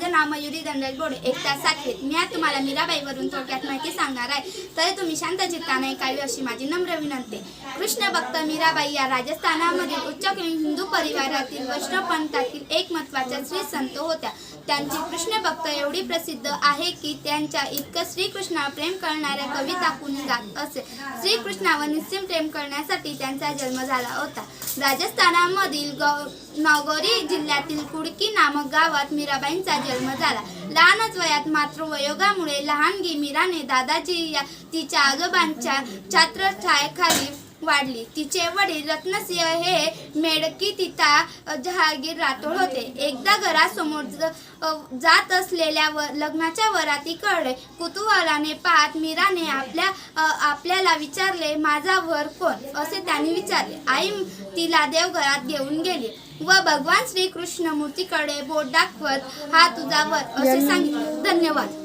माझं नाव मयुरी दंडल बोडे. एकटा सातवीत मी आज तुम्हाला मीराबाईवरून थोडक्यात माहिती सांगणार आहे. तरी तुम्ही शांत चित्ताने ऐकावी अशी माझी नम्र विनंती. कृष्ण भक्त मीराबाई या राजस्थानामधील उच्च हिंदू परिवारातील वैष्णव पंथातील एक महत्त्वाच्या श्री संत होत्या. त्यांची कृष्ण भक्त एवढी प्रसिद्ध आहे की त्यांच्या इतकं श्रीकृष्णावर प्रेम करणाऱ्या कविता कुणी गात असे. श्रीकृष्णावर निश्चिम प्रेम करण्यासाठी त्यांचा जन्म झाला होता. राजस्थानामधील गौ नागोरी जिल्ह्यातील कुडकी नामक गावात मीराबाईंचा जन्म झाला. लहानच वयात मात्र वयोगामुळे लहानगी मीराने दादाजी या तिच्या आजोबांच्या छात्रछायेखाली वाढली. तिचे वडील रत्नसिंह हे मेडकी तिथा जहागीर राठोड होते. एकदा घरासमोर जात असलेल्या व लग्नाच्या वरातीकडे कुतूहलाने पाहत मीराने आपल्या आपल्याला विचारले माझा वर कोण? असे त्यांनी विचारले. आई तिला देवघरात घेऊन गेली. व भगवान श्रीकृष्ण मूर्तीकडे बोट दाखवत हा तुझा वर असे सांगितले. धन्यवाद.